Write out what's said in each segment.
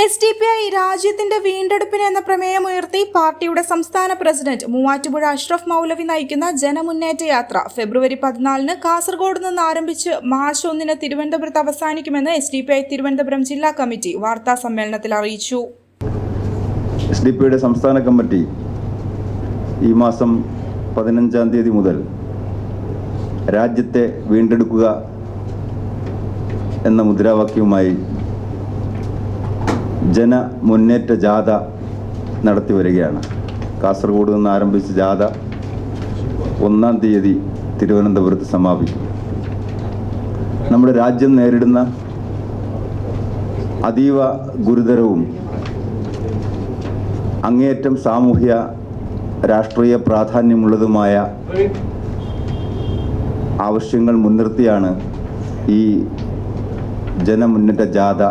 S D P I രാജ്യത്തിന്റെ വീണ്ടെടുപ്പിന് എന്ന പ്രമേയം ഉയർത്തി പാർട്ടിയുടെ സംസ്ഥാന പ്രസിഡന്റ് മൂവാറ്റുപുഴ അഷ്റഫ് മൗലവി നയിക്കുന്ന ജനമുന്നേറ്റ യാത്ര ഫെബ്രുവരി പതിനാലിന് കാസർഗോഡ് നിന്ന് ആരംഭിച്ച് മാർച്ച് ഒന്നിന് തിരുവനന്തപുരത്ത് അവസാനിക്കുമെന്ന് S D P I Thiruvananthapuram ജില്ലാ കമ്മിറ്റി വാർത്താ സമ്മേളനത്തിൽ അറിയിച്ചു. എസ് ഡി പിയുടെ സംസ്ഥാന കമ്മിറ്റി ഈ മാസം പതിനഞ്ചാം തീയതി മുതൽ രാജ്യത്തെ വീണ്ടെടുക്കുക എന്ന മുദ്രാവാക്യവുമായി ജന മുന്നേറ്റ ജാഥ നടത്തി വരികയാണ്. കാസർഗോഡ് നിന്ന് ആരംഭിച്ച ജാഥ ഒന്നാം തീയതി തിരുവനന്തപുരത്ത് സമാപിക്കും. നമ്മുടെ രാജ്യം നേരിടുന്ന അതീവ ഗുരുതരവും അങ്ങേയറ്റം സാമൂഹ്യ രാഷ്ട്രീയ പ്രാധാന്യമുള്ളതുമായ ആവശ്യങ്ങൾ മുൻനിർത്തിയാണ് ഈ ജനമുന്നേറ്റ ജാഥ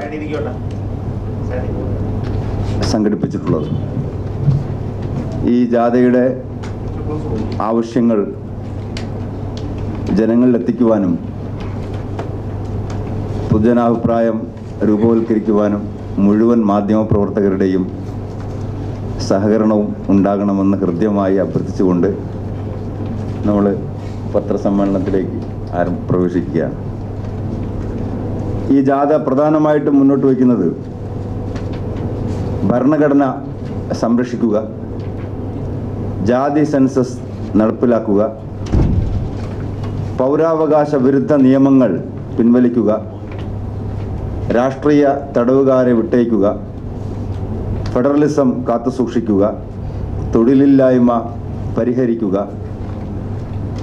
സംഘടിപ്പിച്ചിട്ടുള്ളത്. ഈ ജാഥയുടെ ആവശ്യങ്ങൾ ജനങ്ങളിൽ ജനങ്ങളിലെത്തിക്കുവാനും പൊതുജനാഭിപ്രായം രൂപവൽക്കരിക്കുവാനും മുഴുവൻ മാധ്യമപ്രവർത്തകരുടെയും സഹകരണവും ഉണ്ടാകണമെന്ന് ഹൃദ്യമായി അഭ്യർത്ഥിച്ചുകൊണ്ട് നമ്മൾ പത്രസമ്മേളനത്തിലേക്ക് ആരം പ്രവേശിക്കുകയാണ്. ഈ ജാഥ പ്രധാനമായിട്ടും മുന്നോട്ട് വയ്ക്കുന്നത് ഭരണഘടന സംരക്ഷിക്കുക ജാതി സെൻസസ് നടപ്പിലാക്കുക പൗരാവകാശ വിരുദ്ധ നിയമങ്ങൾ പിൻവലിക്കുക രാഷ്ട്രീയ തടവുകാരെ വിട്ടയക്കുക ഫെഡറലിസം കാത്തുസൂക്ഷിക്കുക തൊഴിലില്ലായ്മ പരിഹരിക്കുക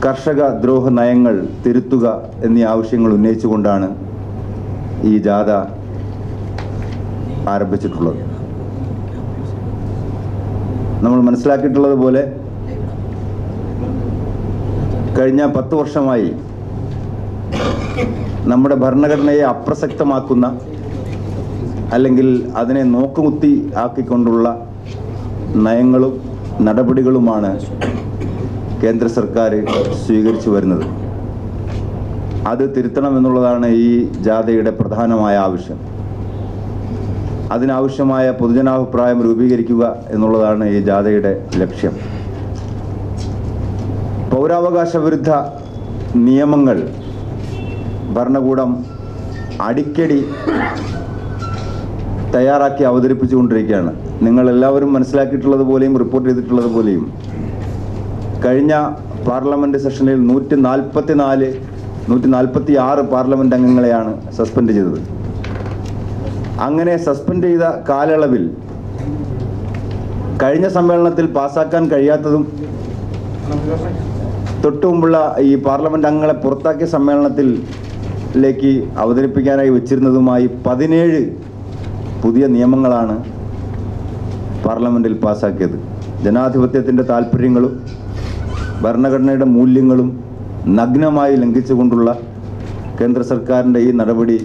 കർഷക ദ്രോഹ നയങ്ങൾ തിരുത്തുക എന്നീ ആവശ്യങ്ങൾ ഉന്നയിച്ചുകൊണ്ടാണ് ഈ ജാഥ ആരംഭിച്ചിട്ടുള്ളത്. നമ്മൾ മനസ്സിലാക്കിയിട്ടുള്ളത് പോലെ കഴിഞ്ഞ പത്ത് വർഷമായി നമ്മുടെ ഭരണഘടനയെ അപ്രസക്തമാക്കുന്ന അല്ലെങ്കിൽ അതിനെ നോക്കുകുത്തി ആക്കിക്കൊണ്ടുള്ള നയങ്ങളും നടപടികളുമാണ് കേന്ദ്ര സർക്കാർ സ്വീകരിച്ചു വരുന്നത്. അത് തിരുത്തണമെന്നുള്ളതാണ് ഈ ജാഥയുടെ പ്രധാനമായ ആവശ്യം. അതിനാവശ്യമായ പൊതുജനാഭിപ്രായം രൂപീകരിക്കുക എന്നുള്ളതാണ് ഈ ജാഥയുടെ ലക്ഷ്യം. പൗരാവകാശ വിരുദ്ധ നിയമങ്ങൾ ഭരണകൂടം അടിക്കടി തയ്യാറാക്കി അവതരിപ്പിച്ചുകൊണ്ടിരിക്കുകയാണ്. നിങ്ങൾ എല്ലാവരും മനസ്സിലാക്കിയിട്ടുള്ളത് പോലെയും റിപ്പോർട്ട് ചെയ്തിട്ടുള്ളത് പോലെയും. കഴിഞ്ഞ പാർലമെന്റ് സെഷനിൽ നൂറ്റി നാൽപ്പത്തി നാല് നൂറ്റി നാൽപ്പത്തി ആറ് പാർലമെന്റ് അംഗങ്ങളെയാണ് സസ്പെൻഡ് ചെയ്തത്. അങ്ങനെ സസ്പെൻഡ് ചെയ്ത കാലയളവിൽ കഴിഞ്ഞ സമ്മേളനത്തിൽ പാസാക്കാൻ കഴിയാത്തതും തൊട്ടു മുമ്പുള്ള ഈ പാർലമെന്റ് അംഗങ്ങളെ പുറത്താക്കിയ സമ്മേളനത്തിലേക്ക് അവതരിപ്പിക്കാനായി വെച്ചിരുന്നതുമായി പതിനേഴ് പുതിയ നിയമങ്ങളാണ് പാർലമെന്റിൽ പാസാക്കിയത് ജനാധിപത്യത്തിന്റെ താല്പര്യങ്ങളും ഭരണഘടനയുടെ മൂല്യങ്ങളും നഗ്നമായി ലംഘിച്ചുകൊണ്ടുള്ള കേന്ദ്ര സർക്കാരിന്റെ ഈ നടപടി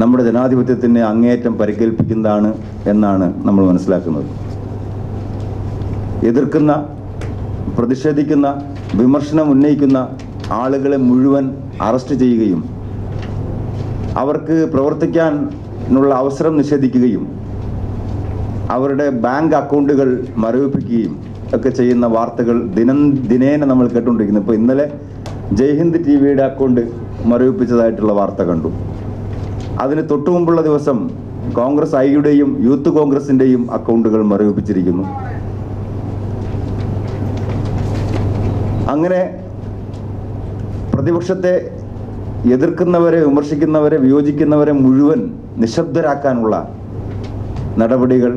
നമ്മുടെ ജനാധിപത്യത്തിന് അങ്ങേയറ്റം പരിക്കേൽപ്പിക്കുന്നതാണ് എന്നാണ് നമ്മൾ മനസ്സിലാക്കുന്നത്. എതിർക്കുന്ന പ്രതിഷേധിക്കുന്ന വിമർശനം ഉന്നയിക്കുന്ന ആളുകളെ മുഴുവൻ അറസ്റ്റ് ചെയ്യുകയും അവർക്ക് പ്രവർത്തിക്കാനുള്ള അവസരം നിഷേധിക്കുകയും അവരുടെ ബാങ്ക് അക്കൗണ്ടുകൾ മരവിപ്പിക്കുകയും ഒക്കെ ചെയ്യുന്ന വാർത്തകൾ ദിനം ദിനേന നമ്മൾ കേട്ടുകൊണ്ടിരിക്കുന്നു. ഇപ്പോൾ ഇന്നലെ ജയ്ഹിന്ദ് ടി വിയുടെ അക്കൗണ്ട് മരവിപ്പിച്ചതായിട്ടുള്ള വാർത്ത കണ്ടു. അതിന് തൊട്ടു മുമ്പുള്ള ദിവസം കോൺഗ്രസ് ഐയുടെയും യൂത്ത് കോൺഗ്രസിന്റെയും അക്കൗണ്ടുകൾ മരവിപ്പിച്ചിരിക്കുന്നു. അങ്ങനെ പ്രതിപക്ഷത്തെ എതിർക്കുന്നവരെ വിമർശിക്കുന്നവരെ വിയോജിക്കുന്നവരെ മുഴുവൻ നിശബ്ദരാക്കാനുള്ള നടപടികൾ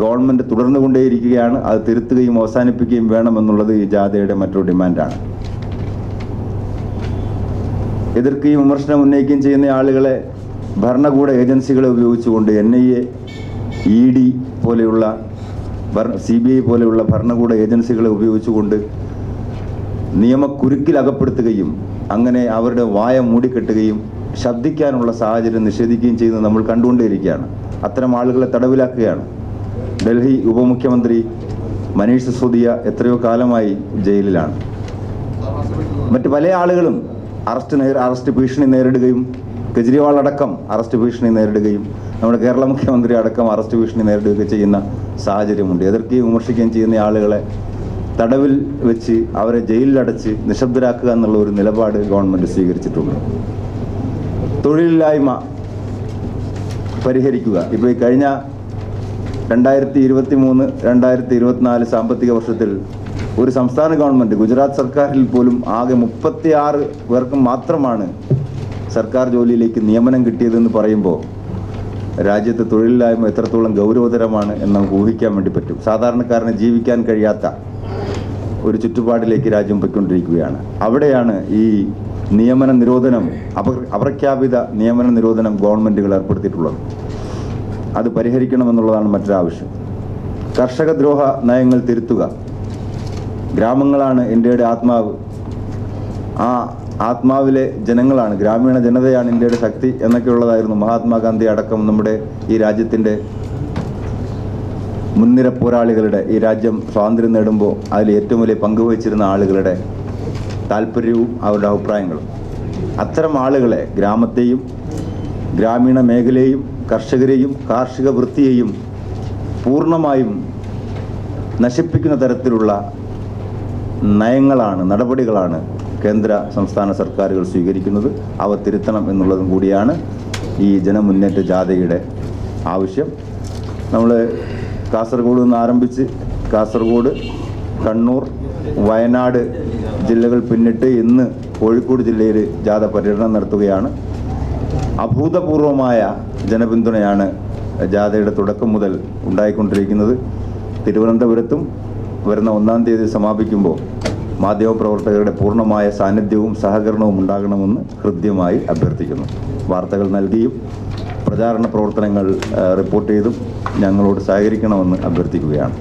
ഗവൺമെന്റ് തുടർന്നുകൊണ്ടേയിരിക്കുകയാണ്. അത് തിരുത്തുകയും അവസാനിപ്പിക്കുകയും വേണമെന്നുള്ളത് ഈ ജാഥയുടെ മറ്റൊരു ഡിമാൻഡാണ്. എതിർക്കുകയും വിമർശനം ഉന്നയിക്കുകയും ചെയ്യുന്ന ആളുകളെ ഭരണകൂട ഏജൻസികളെ ഉപയോഗിച്ചുകൊണ്ട് N I A E D പോലെയുള്ള സി ബി ഐ പോലെയുള്ള ഭരണകൂട ഏജൻസികളെ ഉപയോഗിച്ചുകൊണ്ട് നിയമക്കുരുക്കിൽ അകപ്പെടുത്തുകയും അങ്ങനെ അവരുടെ വായ മൂടിക്കെട്ടുകയും ശബ്ദിക്കാനുള്ള സാഹചര്യം നിഷേധിക്കുകയും ചെയ്യുന്നത് നമ്മൾ കണ്ടുകൊണ്ടേയിരിക്കുകയാണ്. അത്തരം ആളുകളെ തടവിലാക്കുകയാണ്. ഡൽഹി ഉപമുഖ്യമന്ത്രി മനീഷ് സിസോദിയ എത്രയോ കാലമായി ജയിലിലാണ്. മറ്റ് പല ആളുകളും അറസ്റ്റ് അറസ്റ്റ് ഭീഷണി നേരിടുകയും കെജ്രിവാൾ അടക്കം അറസ്റ്റ് ഭീഷണി നേരിടുകയും നമ്മുടെ കേരള മുഖ്യമന്ത്രി അടക്കം അറസ്റ്റ് ഭീഷണി നേരിടുകയൊക്കെ ചെയ്യുന്ന സാഹചര്യമുണ്ട്. എതിർക്കുകയും വിമർശിക്കുകയും ചെയ്യുന്ന ആളുകളെ തടവിൽ വെച്ച് അവരെ ജയിലിലടച്ച് നിശബ്ദരാക്കുക എന്നുള്ള ഒരു നിലപാട് ഗവൺമെന്റ് സ്വീകരിച്ചിട്ടുണ്ട്. തൊഴിലില്ലായ്മ പരിഹരിക്കുക. ഇപ്പോൾ ഈ കഴിഞ്ഞ രണ്ടായിരത്തി ഇരുപത്തി മൂന്ന് രണ്ടായിരത്തി ഇരുപത്തിനാല് സാമ്പത്തിക വർഷത്തിൽ ഒരു സംസ്ഥാന ഗവൺമെന്റ് ഗുജറാത്ത് സർക്കാരിൽ പോലും ആകെ മുപ്പത്തിയാറ് പേർക്ക് മാത്രമാണ് സർക്കാർ ജോലിയിലേക്ക് നിയമനം കിട്ടിയതെന്ന് പറയുമ്പോൾ രാജ്യത്ത് തൊഴിലില്ലായ്മ എത്രത്തോളം ഗൗരവതരമാണ് എന്ന് നമുക്ക് ഊഹിക്കാൻ വേണ്ടി പറ്റും. സാധാരണക്കാരന് ജീവിക്കാൻ കഴിയാത്ത ഒരു ചുറ്റുപാടിലേക്ക് രാജ്യം പോയിക്കൊണ്ടിരിക്കുകയാണ്. അവിടെയാണ് ഈ നിയമന നിരോധനം അപ അപ്രഖ്യാപിത നിയമന നിരോധനം ഗവൺമെന്റുകൾ ഏർപ്പെടുത്തിയിട്ടുള്ളത്. അത് പരിഹരിക്കണമെന്നുള്ളതാണ് മറ്റൊരാവശ്യം. കർഷകദ്രോഹ നയങ്ങൾ തിരുത്തുക. ഗ്രാമങ്ങളാണ് ഇന്ത്യയുടെ ആത്മാവ്. ആ ആത്മാവിലെ ജനങ്ങളാണ് ഗ്രാമീണ ജനതയാണ് ഇന്ത്യയുടെ ശക്തി എന്നൊക്കെയുള്ളതായിരുന്നു മഹാത്മാഗാന്ധി അടക്കം നമ്മുടെ ഈ രാജ്യത്തിന്റെ മുൻനിര പോരാളികളുടെ ഈ രാജ്യം സ്വാതന്ത്ര്യം നേടുമ്പോൾ അതിൽ ഏറ്റവും വലിയ പങ്കുവഹിച്ചിരുന്ന ആളുകളുടെ താല്പര്യവും അവരുടെ അഭിപ്രായങ്ങളും. അത്തരം ആളുകളെ ഗ്രാമത്തെയും ഗ്രാമീണ മേഖലയെയും കർഷകരെയും കാർഷിക വൃത്തിയെയും പൂർണമായും നശിപ്പിക്കുന്ന തരത്തിലുള്ള നയങ്ങളാണ് നടപടികളാണ് കേന്ദ്ര സംസ്ഥാന സർക്കാരുകൾ സ്വീകരിക്കുന്നത് അവ തിരുത്തണം എന്നുള്ളതും കൂടിയാണ് ഈ ജനമുന്നേറ്റ ജാഥയുടെ ആവശ്യം. നമ്മൾ കാസർഗോഡ് നിന്ന് ആരംഭിച്ച് കാസർഗോഡ് കണ്ണൂർ വയനാട് ജില്ലകൾ പിന്നിട്ട് ഇന്ന് കോഴിക്കോട് ജില്ലയിൽ ജാഥ പര്യടനം നടത്തുകയാണ്. അഭൂതപൂർവമായ ജനപിന്തുണയാണ് ജാഥയുടെ തുടക്കം മുതൽ ഉണ്ടായിക്കൊണ്ടിരിക്കുന്നത്. തിരുവനന്തപുരത്തും വരുന്ന ഒന്നാം തീയതി സമാപിക്കുമ്പോൾ മാധ്യമപ്രവർത്തകരുടെ പൂർണമായ സാന്നിധ്യവും സഹകരണവും ഉണ്ടാകണമെന്ന് ഹൃദ്യമായി അഭ്യർത്ഥിക്കുന്നു. വാർത്തകൾ നൽകിയും പ്രചാരണ പ്രവർത്തനങ്ങൾ റിപ്പോർട്ട് ചെയ്തും ഞങ്ങളോട് സഹകരിക്കണമെന്ന് അഭ്യർത്ഥിക്കുകയാണ്.